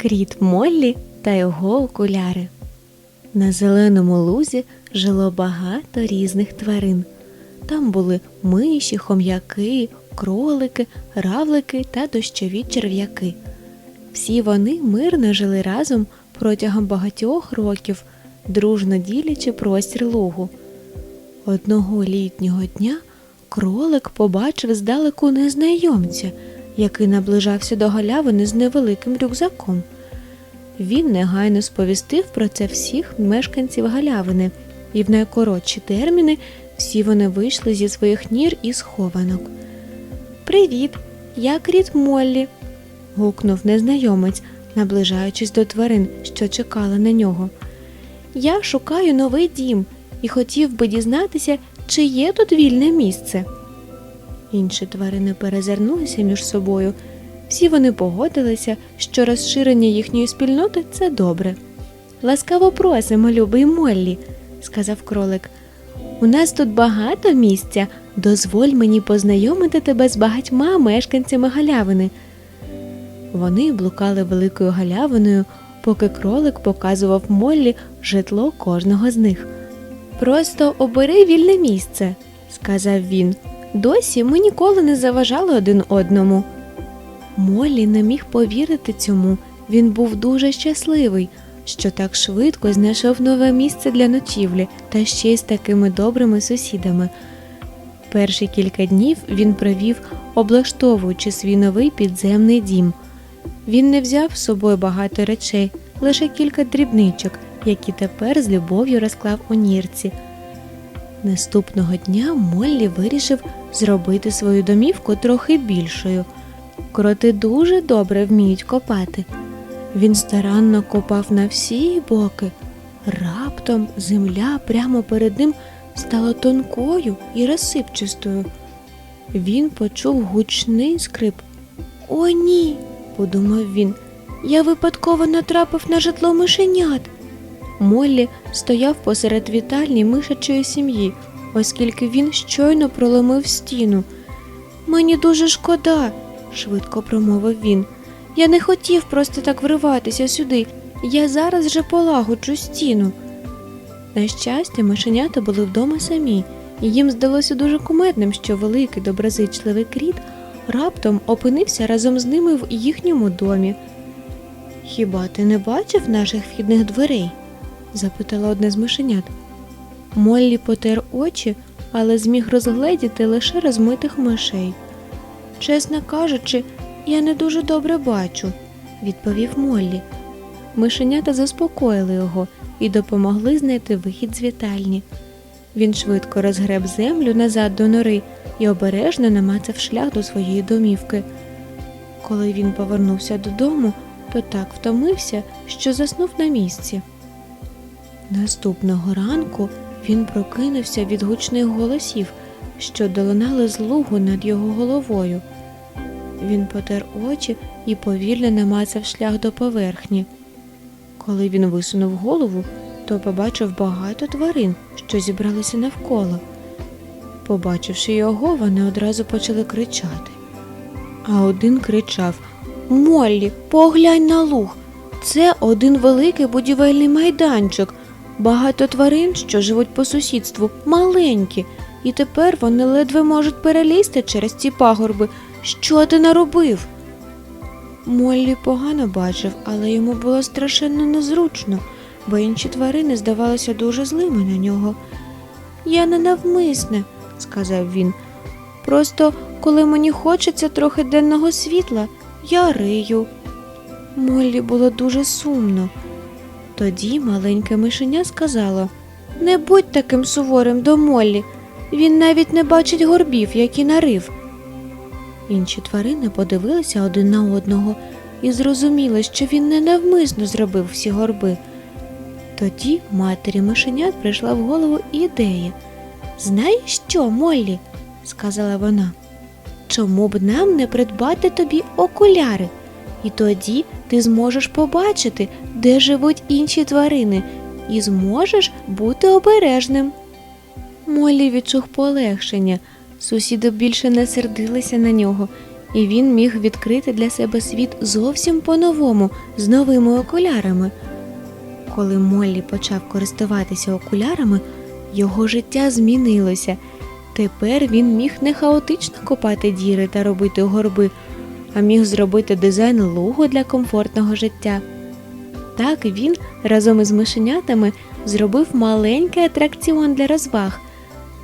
Кріт Моллі та його окуляри. На зеленому лузі жило багато різних тварин. Там були миші, хом'яки, кролики, равлики та дощові черв'яки. Всі вони мирно жили разом протягом багатьох років, дружно ділячи простір лугу. Одного літнього дня кролик побачив здалеку незнайомця, який наближався до галявини з невеликим рюкзаком. Він негайно сповістив про це всіх мешканців галявини, і в найкоротші терміни всі вони вийшли зі своїх нір і схованок. Привіт, я кріт Моллі. гукнув незнайомець, наближаючись до тварин, що чекали на нього. Я шукаю новий дім і хотів би дізнатися, чи є тут вільне місце. Інші тварини перезирнулися між собою. Всі вони погодилися, що розширення їхньої спільноти це добре. Ласкаво просимо, любий Моллі, сказав кролик. У нас тут багато місця. Дозволь мені познайомити тебе з багатьма мешканцями галявини. Вони блукали великою галявиною, поки кролик показував Моллі житло кожного з них. Просто обери вільне місце, сказав він. Досі ми ніколи не заважали один одному. Моллі не міг повірити цьому. Він був дуже щасливий, що так швидко знайшов нове місце для ночівлі та ще й з такими добрими сусідами. Перші кілька днів він провів, облаштовуючи свій новий підземний дім. Він не взяв з собою багато речей, лише кілька дрібничок, які тепер з любов'ю розклав у нірці. Наступного дня Моллі вирішив зробити свою домівку трохи більшою. Кроти дуже добре вміють копати. Він старанно копав на всі боки. Раптом земля прямо перед ним стала тонкою і розсипчастою. Він почув гучний скрип. О, ні, подумав він. Я випадково натрапив на житло мишенят. Моллі стояв посеред вітальні мишачої сім'ї, оскільки він щойно проломив стіну. Мені дуже шкода, швидко промовив він. Я не хотів просто так вриватися сюди. Я зараз же полагоджу стіну. На щастя, мишенята були вдома самі, і їм здалося дуже кумедним, що великий доброзичливий кріт раптом опинився разом з ними в їхньому домі. Хіба ти не бачив наших вхідних дверей? Запитала одне з мишенят. Моллі потер очі, але зміг розгледіти лише розмитих мишей. Чесно кажучи, я не дуже добре бачу, відповів Моллі. Мишенята заспокоїли його і допомогли знайти вихід з вітальні. Він швидко розгреб землю назад до нори і обережно намацав шлях до своєї домівки. Коли він повернувся додому, то так втомився, що заснув на місці. Наступного ранку він прокинувся від гучних голосів, що долинали з лугу над його головою. Він потер очі і повільно намацав шлях до поверхні. Коли він висунув голову, то побачив багато тварин, що зібралися навколо. Побачивши його, вони одразу почали кричати. А один кричав Моллі, поглянь на луг. Це один великий будівельний майданчик. Багато тварин, що живуть по сусідству, маленькі, і тепер вони ледве можуть перелізти через ці пагорби. Що ти наробив? Моллі погано бачив, але йому було страшенно незручно, бо інші тварини здавалися дуже злими на нього. Я не навмисне, сказав він. Просто коли мені хочеться трохи денного світла, я рию. Моллі було дуже сумно. Тоді маленьке мишеня сказало Не будь таким суворим до Моллі. Він навіть не бачить горбів, які нарив. Інші тварини подивилися один на одного і зрозуміли, що він ненавмисно зробив всі горби. Тоді матері мишенят прийшла в голову ідея. Знаєш що, Моллі? сказала вона. Чому б нам не придбати тобі окуляри? І тоді ти зможеш побачити, де живуть інші тварини, і зможеш бути обережним. Моллі відчув полегшення. Сусіди більше не сердилися на нього, і він міг відкрити для себе світ зовсім по-новому, з новими окулярами. Коли Моллі почав користуватися окулярами, його життя змінилося. Тепер він міг не хаотично копати діри та робити горби, а міг зробити дизайн лугу для комфортного життя. Так він разом із мишенятами зробив маленький атракціон для розваг.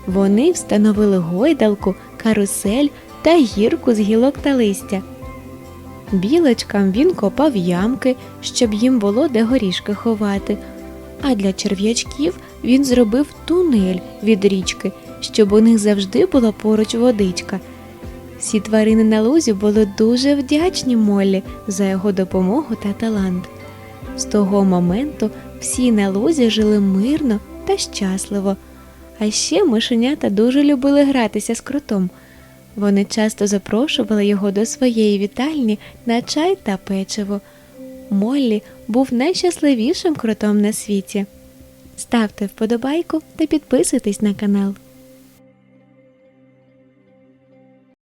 Вони встановили гойдалку, карусель та гірку з гілок та листя. Білочкам він копав ямки, щоб їм було де горішки ховати. А для черв'ячків він зробив тунель від річки, щоб у них завжди була поруч водичка. Всі тварини на лузі були дуже вдячні Моллі за його допомогу та талант. З того моменту всі на лузі жили мирно та щасливо. А ще мишенята дуже любили гратися з кротом. Вони часто запрошували його до своєї вітальні на чай та печиво. Моллі був найщасливішим кротом на світі. Ставте вподобайку та підписуйтесь на канал.